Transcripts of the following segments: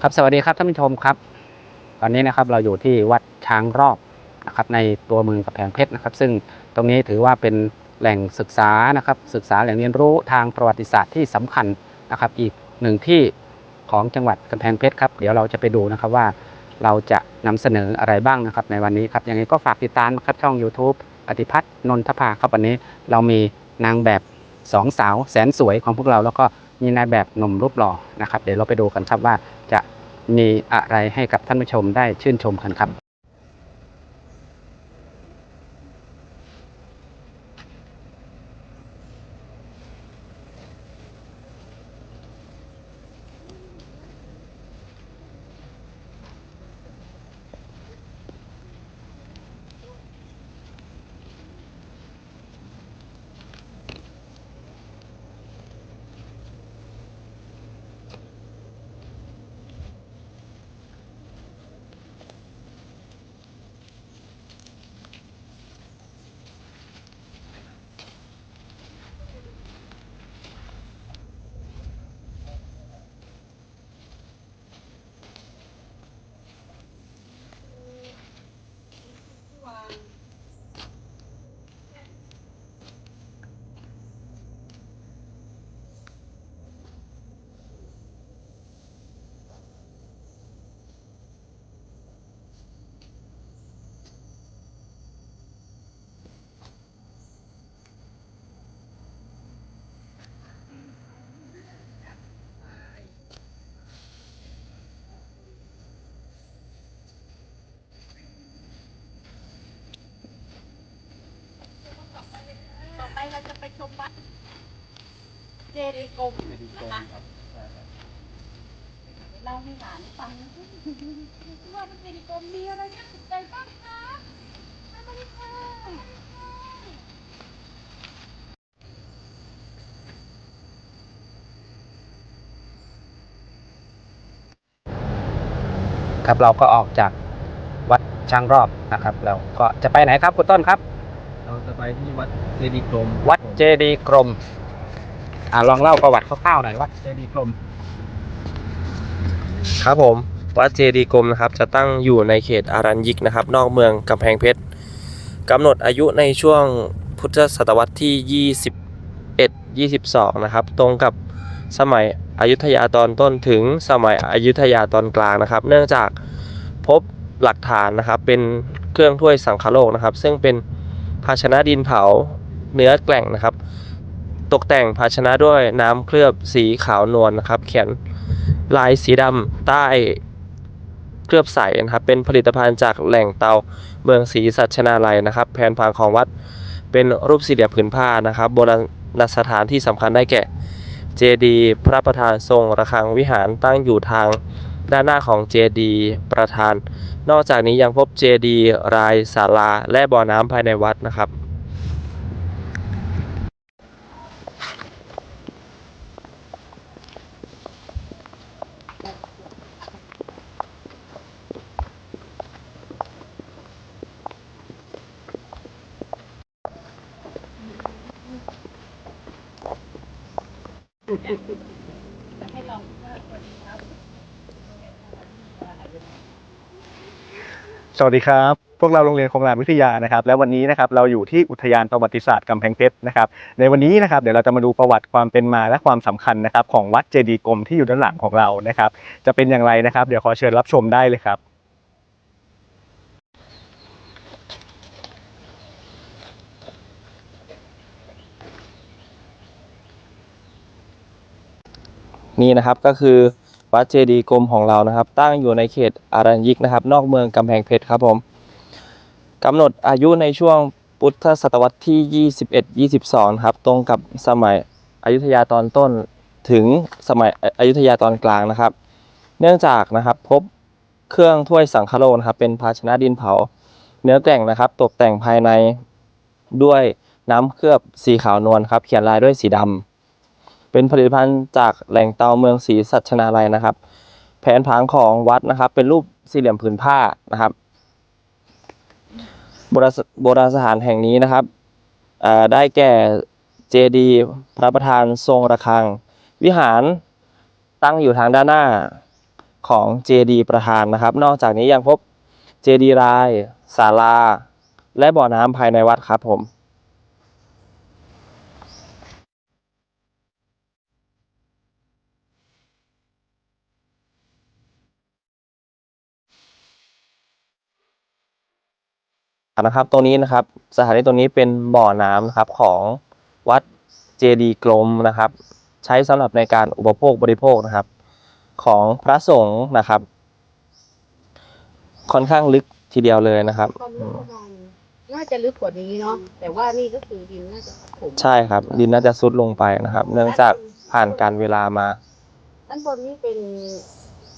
ครับสวัสดีครับท่านผู้ชมครับ ตอนนี้นะครับเราอยู่ที่วัดช้างรอบนะครับ ในตัวเมืองกำแพงเพชรนะครับ ซึ่งตรงนี้ถือว่าเป็นแหล่งศึกษานะครับ ศึกษาแหล่งเรียนรู้ทางประวัติศาสตร์ที่สำคัญนะครับ อีกหนึ่งที่ของจังหวัดกำแพงเพชรครับ เดี๋ยวเราจะไปดูนะครับว่าเราจะนำเสนออะไรบ้างนะครับ ในวันนี้ครับยังไงก็ฝากติดตามนะครับช่อง YouTube ปฏิพัฒน์นนทภาครับวันนี้เรามีนางแบบสองสาวแสนสวยของพวกเราแล้วก็ มีนายแบบหนุ่มรูปหล่อนะครับ เดี๋ยวเราไปดูกันครับว่าจะมีอะไรให้กับท่านผู้ชมได้ชื่นชมกันครับ เราจะไปชมวัดเจดีย์กรมนะคะเล่าให้หลานฟังนะว่ามันเจดีย์กรมมีอะไรน่าสนใจบ้างคะมาเลยค่ะครับเราก็ออกจากวัดช้างรอบนะครับ เราก็จะไปไหนครับคุณต้นครับ ไปที่วัดเจดีย์กรมวัดเจดีย์กรมอ่าลองเล่าประวัติคร่าวๆหน่อยวัดเจดีย์กรมครับผมวัดเจดีย์กรมนะครับ จะตั้งอยู่ในเขตอารัญยิกนะครับ นอกเมืองกำแพงเพชรกำหนดอายุในช่วงพุทธศตวรรษที่ 21 22 นะครับ ตรงกับสมัยอยุธยาตอนต้นถึงสมัยอยุธยาตอนกลางนะครับ เนื่องจากพบหลักฐานนะครับเป็นเครื่องถ้วยสังคโลกนะครับ ซึ่งเป็น ภาชนะดินเผาเนื้อแกล่งนะครับ ตกแต่งภาชนะด้วยน้ำเคลือบสีขาวนวลนะครับ เขียนลายสีดำใต้เคลือบใสนะครับ เป็นผลิตภัณฑ์จากแหล่งเตาเมืองศรีสัชนาลัยนะครับ แผนผังของวัดเป็นรูปสี่เหลี่ยมผืนผ้านะครับ โบราณสถานที่สำคัญได้แก่ เจดีย์พระประธานทรงระฆังวิหารตั้งอยู่ทาง ด้านหน้าของเจดีย์ประธาน นอกจากนี้ยังพบเจดีย์รายศาลาและบ่อน้ำภายในวัดนะครับ ให้ลองว่าสวัสดีครับ สวัสดีครับ พวกเราโรงเรียนคงลานวิทยานะครับ และวันนี้นะครับเราอยู่ที่อุทยานประวัติศาสตร์กำแพงเพชรนะครับในวันนี้นะครับเดี๋ยวเราจะมาดูประวัติความเป็นมาและความสำคัญนะครับของวัดเจดีย์กรมที่อยู่ด้านหลังของเรานะครับ จะเป็นอย่างไรนะครับ เดี๋ยวขอเชิญรับชมได้เลยครับนี่นะครับก็คือ วัดเจดีย์กรมของเรานะครับ ตั้งอยู่ในเขตอารัญยิกนะครับ นอกเมืองกำแพงเพชรครับผมกำหนดอายุในช่วงพุทธศตวรรษที่ 21 22 ครับ ตรงกับสมัยอยุธยาตอนต้นถึงสมัยอยุธยาตอนกลางนะครับ เนื่องจากนะครับพบเครื่องถ้วยสังคโลนะครับเป็นภาชนะดินเผา เนื้อแกร่งนะครับตกแต่งภายในด้วยน้ำเคลือบสีขาวนวลครับ เขียนลายด้วยสีดำ เป็นผลิตภัณฑ์จากแหล่งเตาเมืองศรีสัชนาลัยนะครับ แผนผังของวัดนะครับ เป็นรูปสี่เหลี่ยมผืนผ้านะครับโบราณสถานแห่งนี้นะครับได้แก่เจดีย์พระประธานทรงระฆัง วิหารตั้งอยู่ทางด้านหน้าของเจดีประธานนะครับ นอกจากนี้ยังพบเจดีรายศาลา และบ่อน้ำภายในวัดครับผม นะครับ ตรงนี้นะครับ สถานที่ตรงนี้เป็นบ่อน้ำนะครับของวัดเจดีย์กลมนะครับ ใช้สำหรับในการอุปโภคบริโภคนะครับ ของพระสงฆ์นะครับ ค่อนข้างลึกทีเดียวเลยนะครับความลึกประมาณน่าจะลึกกว่านี้เนาะแต่ว่านี่ก็คือดินน่าจะถมใช่ครับ ดินน่าจะซุดลงไปนะครับ เนื่องจากผ่านการเวลามาด้านบนนี่เป็น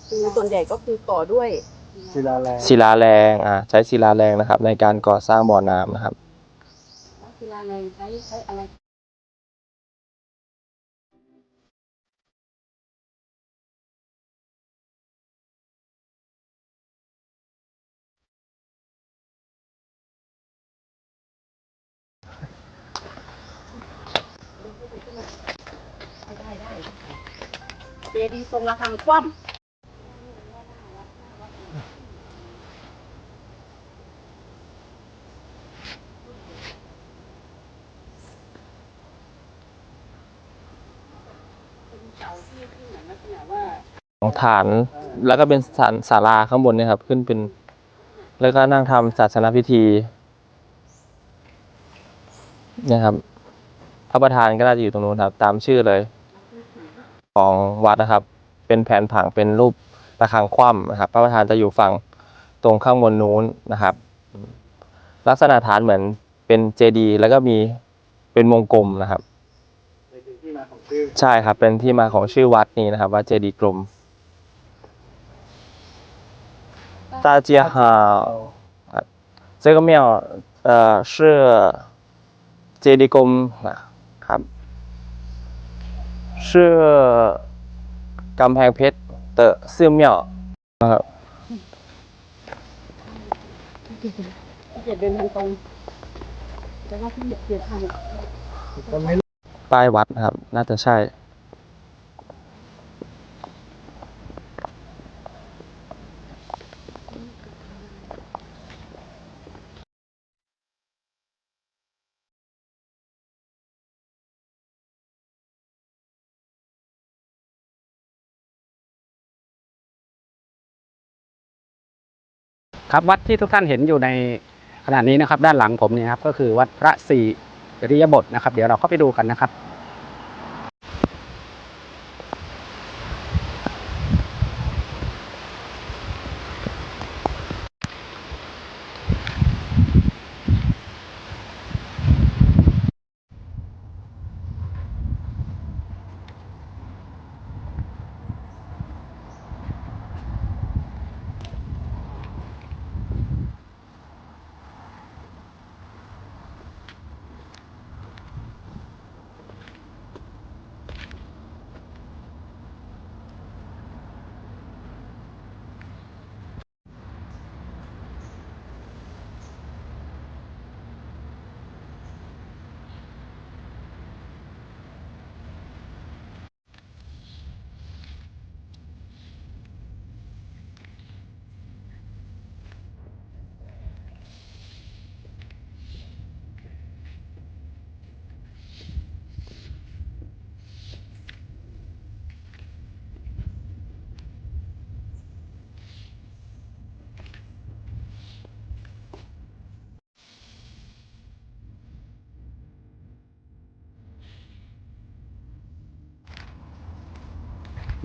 คือส่วนใหญ่ก็คือก่อด้วย ศิลาแรงศิลาแรงอ่าใช้ศิลาแรงนะครับ ในการก่อสร้างบ่อน้ำนะครับศิลาแรงใช้ใช้อะไรได้ได้เจดีย์ทรงระฆังคว่ำ ของฐานแล้วก็เป็นศาลศาลาข้างบนเนี่ยครับ ขึ้นเป็น แล้วก็นั่งทำศาสนพิธีนี่ยครับพระประธานก็น่าจะอยู่ตรงนู้นครับ ตามชื่อเลย ของวัดนะครับ เป็นแผนผังเป็นรูประฆังคว่ำนะครับ พระประธานจะอยู่ฝั่งตรงข้างบนนู้นนะครับ ลักษณะฐานเหมือนเป็นเจดีย์แล้วก็มีเป็นวงกลมนะครับ ใช่ครับ เป็นที่มาของชื่อวัดนี้นะครับ ว่าเจดีย์กลม 大家好，这个庙呃是เจดีย์กลมนะครับ ชื่อกำแพงเพชรเตอเซี่ยเมี่ยวนะครับ ที่เจ็ดเดินทางตรงแต่ว่าที่เจ็ดทาง ก็ไม่ ป้ายวัดนะครับ น่าจะใช่ ครับวัดที่ทุกท่านเห็นอยู่ในขณะนี้นะครับ ด้านหลังผมเนี่ยครับก็คือวัดพระศรี ริยบทนะครับ เดี๋ยวเราเข้าไปดูกันนะครับ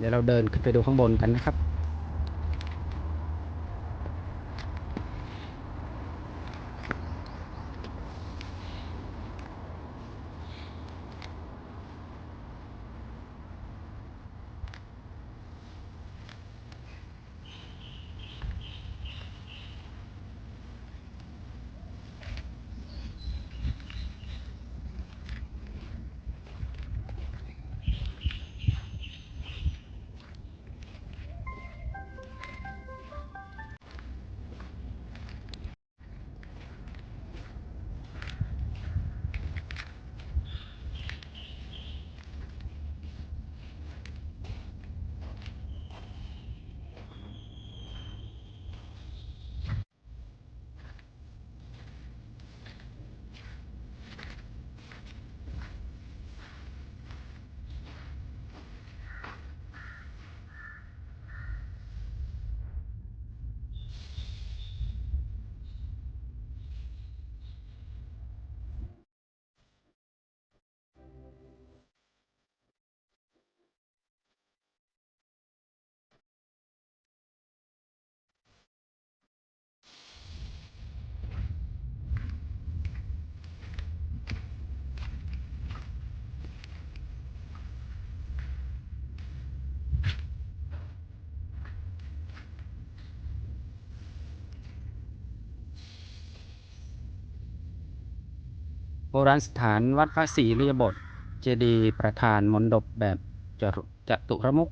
ดี๋ยวเราเดินขึ้นไปดูข้างบนกันนะครับ บราณสถานวัดพระศรีริยบทเจดีย์ประธานมณฑปแบบจจตุรมุข